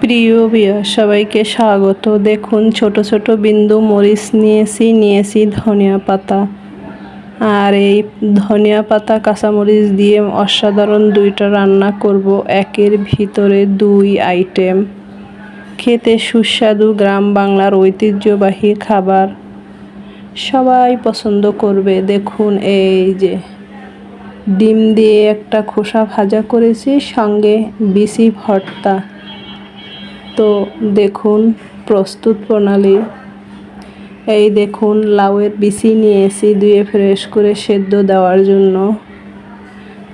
প্রিয় বিয়া, সবাইকে স্বাগত। দেখুন, ছোট ছোট বিন্দু মরিচ নিয়েছি নিয়েছি ধনিয়া পাতা। আর এই ধনিয়া পাতা, কাঁচামরিচ দিয়ে অসাধারণ দুইটা রান্না করব। একের ভিতরে দুই আইটেম। খেতে সুস্বাদু গ্রাম বাংলার ঐতিহ্যবাহী খাবার। সবাই পছন্দ করবে। দেখুন, এই যে ডিম দিয়ে একটা খোসা ভাজা করেছি, সঙ্গে বিসি ভর্তা। তো দেখুন প্রস্তুত প্রণালী। এই দেখুন লাউয়ের বিচি নিয়েছি ধুয়ে ফ্রেশ করে সেদ্ধ দেওয়ার জন্য।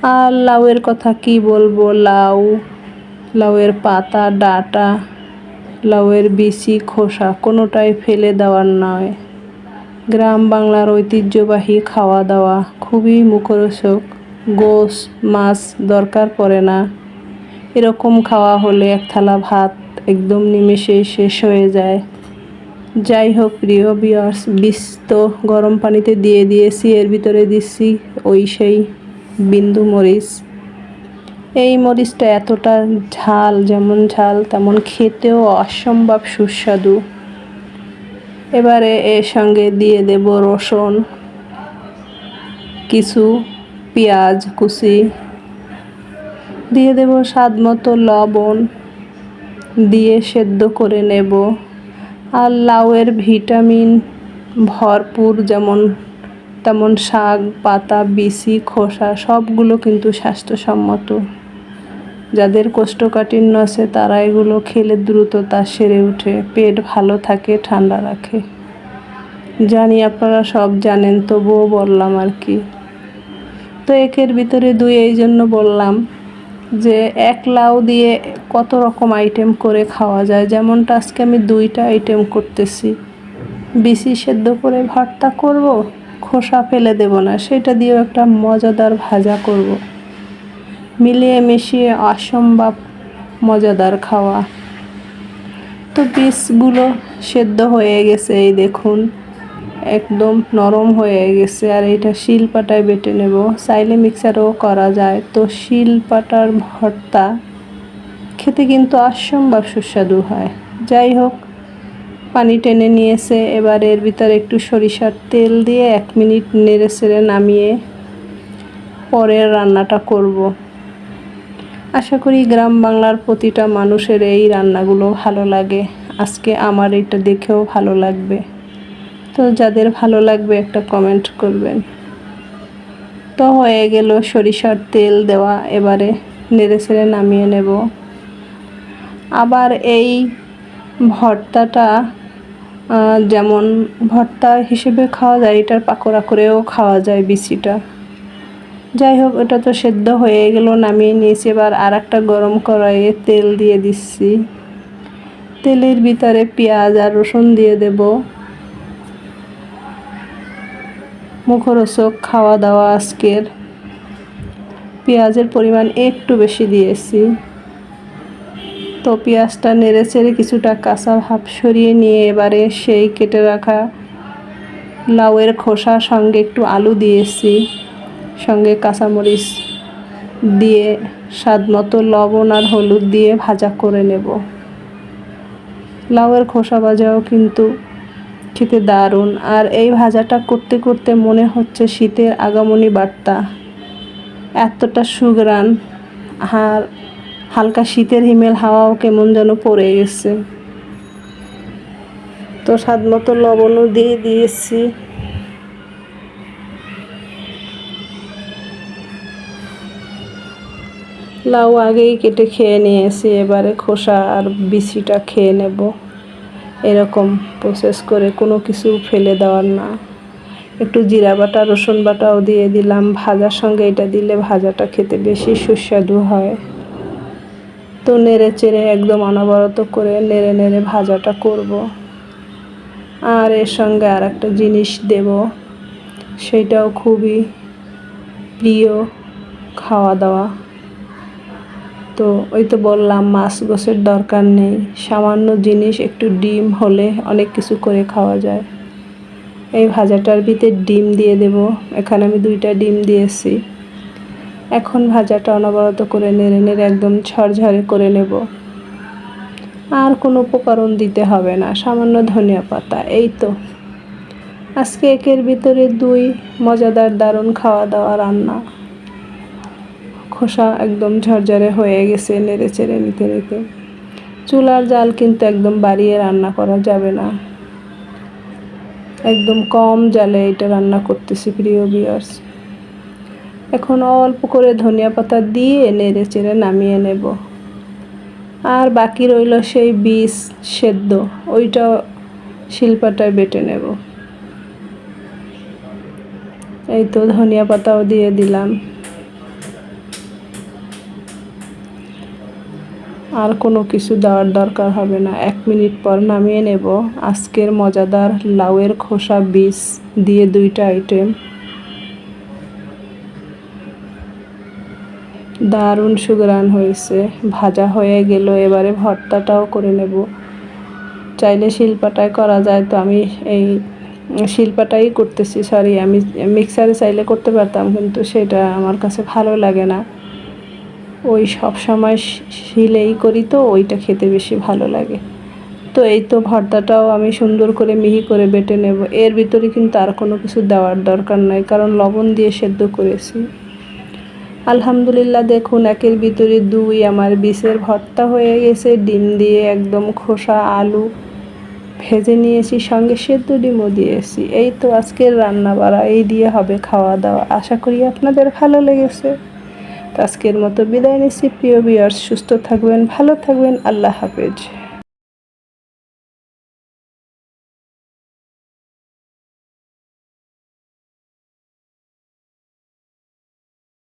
আর লাউয়ের কথা কি বলব? লাউ, লাউয়ের পাতা, ডাটা, লাউয়ের বিচি, খোসা কোনোটাই ফেলে দেওয়ার নয়। গ্রাম বাংলার ঐতিহ্যবাহী খাওয়া দাওয়া খুবই মুখরোচক। গোস মাছ দরকার পড়ে না। এরকম খাওয়া হলে এক থালা ভাত একদম নিমেষে শেষ হয়ে যায়। যাই হোক, প্রিয় বিয়ার্স বিষ তো গরম পানিতে দিয়ে দিয়েছি, এর ভিতরে দিচ্ছি ওই সেই বিন্দু মরিচ। এই মরিচটা এতটা ঝাল, যেমন ঝাল, তেমন খেতেও অসম্ভব সুস্বাদু। এবারে এর সঙ্গে দিয়ে দেব রসুন, কিছু পেঁয়াজ কুচি, দিয়ে দেব স্বাদ মতো লবণ দিয়ে সেদ্ধ করে নেব। আর লাউয়ের ভিটামিন ভরপুর যেমন, তেমন শাক, পাতা বিসি খোসা সবগুলো কিন্তু স্বাস্থ্যসম্মত। যাদের কোষ্ঠকাঠিন্য আছে তারা এগুলো খেলে দ্রুত তা সেরে উঠে, পেট ভালো থাকে, ঠান্ডা রাখে। জানি আপনারা সব জানেন, তবুও বললাম আর কি। তো একের ভিতরে দুই, এই জন্য বললাম। যে এক লাউ দিয়ে কত রকম আইটেম করে খাওয়া যায়। যেমনটা আজকে আমি দুইটা আইটেম করতেছি। বিসি সেদ্ধ করে ভর্তা করব, খোসা ফেলে দেব না, সেটা দিয়েও একটা মজাদার ভাজা করব। মিলিয়ে মিশিয়ে অসম্ভব মজাদার খাওয়া। তো বীজগুলো সেদ্ধ হয়ে গেছে, এই দেখুন। একদম নরম হয়ে গেছে আর এটা শিলপাটায় বেটে নেব। চাইলে মিক্সারও করা যায়। তো শিলপাটার ভর্তা খেতে কিন্তু অসম্ভব সুস্বাদু হয়। যাই হোক, পানি টেনে নিয়েছে। এবার এর ভিতরে একটু সরিষার তেল দিয়ে এক মিনিট নেড়ে সেড়ে নামিয়ে পরের রান্নাটা করব। আশা করি গ্রাম বাংলার প্রতিটা মানুষের এই রান্নাগুলো ভালো লাগে। আজকে আমার এটা দেখেও ভালো লাগবে। তো যাদের ভালো লাগবে একটা কমেন্ট করবেন। তো হয়ে গেল সরিষার তেল দেওয়া, এবারে নেড়ে ছেড়ে নামিয়ে নেব। আবার এই ভর্তাটা যেমন ভর্তা হিসেবে খাওয়া যায়, এটার পাকোড়া করেও খাওয়া যায় বিচিটা। যাই হোক, এটা তো সেদ্ধ হয়ে গেল, নামিয়ে নিয়েছি। এবার আর একটা গরম কড়াইয়ে তেল দিয়ে দিচ্ছি। তেলের ভিতরে পেঁয়াজ আর রসুন দিয়ে দেবো। মুখরোচক খাওয়া দাওয়া আজকের। পেঁয়াজের পরিমাণ একটু বেশি দিয়েছি। তো পেঁয়াজটা নেড়ে চেড়ে কিছুটা কাঁচা ভাব সরিয়ে নিয়ে এবারে সেই কেটে রাখা লাউয়ের খোসা সঙ্গে একটু আলু দিয়েছি। সঙ্গে কাঁচামরিচ দিয়ে স্বাদ মতো লবণ আর হলুদ দিয়ে ভাজা করে নেব। লাউয়ের খোসা ভাজাও কিন্তু খেতে দারুণ। আর এই ভাজাটা করতে করতে মনে হচ্ছে শীতের আগমনী বার্তা। এতটা সুগ্রান আর হালকা শীতের হিমেল হাওয়াও কেমন যেন পড়ে গেছে। তো স্বাদ মতো লবণও দিয়ে দিয়েছি। লাউ আগেই কেটে খেয়ে নিয়েছি। এবারে খোসা আর বিচিটা খেয়ে নেব। এরকম প্রসেস করে কোনো কিছু ফেলে দেওয়ার না। একটু জিরা বাটা, রসুন বাটাও দিয়ে দিলাম। ভাজার সঙ্গে এটা দিলে ভাজাটা খেতে বেশি সুস্বাদু হয়। তো নেড়ে চেড়ে একদম অনবরত করে নেড়ে নেড়ে ভাজাটা করব। আর এর সঙ্গে আর একটা জিনিস দেব, সেটাও খুবই প্রিয় খাওয়া দাওয়া। তো ওই তো বললাম, মাছ গোছের দরকার নেই। সামান্য জিনিস, একটু ডিম হলে অনেক কিছু করে খাওয়া যায়। এই ভাজাটার ভিতরে ডিম দিয়ে দেব। এখানে আমি দুইটা ডিম দিয়েছি। এখন ভাজাটা অনবরত করে নেড়ে নেড়ে একদম ঝরঝরে করে নেব। আর কোনো উপকরণ দিতে হবে না, সামান্য ধনিয়া পাতা, এই তো। আজকে একের ভিতরে দুই মজাদার দারুণ খাওয়া দাওয়া রান্না। খোসা একদম ঝরঝরে হয়ে গেছে নেড়ে চেড়ে নিতে নিতে। চুলার জাল কিন্তু একদম বাড়িয়ে রান্না করা যাবে না। একদম কম জালে এটা রান্না করতেছি প্রিয় বিয়ার্স এখন অল্প করে ধনিয়া পাতা দিয়ে নেড়ে চেড়ে নামিয়ে নেব। আর বাকি রইল সেই বীজ সেদ্ধ, ওইটা শিল্পাটায় বেটে নেব। এই তো ধনিয়া পাতাও দিয়ে দিলাম। আর কোনো কিছু দেওয়ার দরকার হবে না। এক মিনিট পর নামিয়ে নেব। আজকের মজাদার লাউয়ের খোসা বীজ দিয়ে দুইটা আইটেম দারুণ সুগ্রান হয়েছে। ভাজা হয়ে গেল, এবারে ভর্তাটাও করে নেব। চাইলে শিল্পাটায় করা যায়, তো আমি এই শিল্পাটাই করতেছি। সরি আমি মিক্সারে চাইলে করতে পারতাম, কিন্তু সেটা আমার কাছে ভালো লাগে না। ওই সব সময় শিলেই করি তো, ওইটা খেতে বেশি ভালো লাগে। তো এই তো ভর্তাটাও আমি সুন্দর করে মিহি করে বেটে নেব। এর ভিতরে কিন্তু আর কোনো কিছু দেওয়ার দরকার নাই, কারণ লবণ দিয়ে সেদ্ধ করেছি। আলহামদুলিল্লাহ দেখুন, একের ভিতরে দুই আমার বিষের ভর্তা হয়ে গেছে। ডিম দিয়ে একদম খোসা, আলু ভেজে নিয়েছি, সঙ্গে সেদ্ধ ডিমও দিয়েছি। এই তো আজকের রান্না বাড়া এই দিয়ে হবে খাওয়া দাওয়া আশা করি আপনাদের ভালো লেগেছে। আজকের মতো বিদায় নিচ্ছি। প্রিয় বিয়ার্স সুস্থ থাকবেন ভালো থাকবেন। আল্লাহ হাফেজ।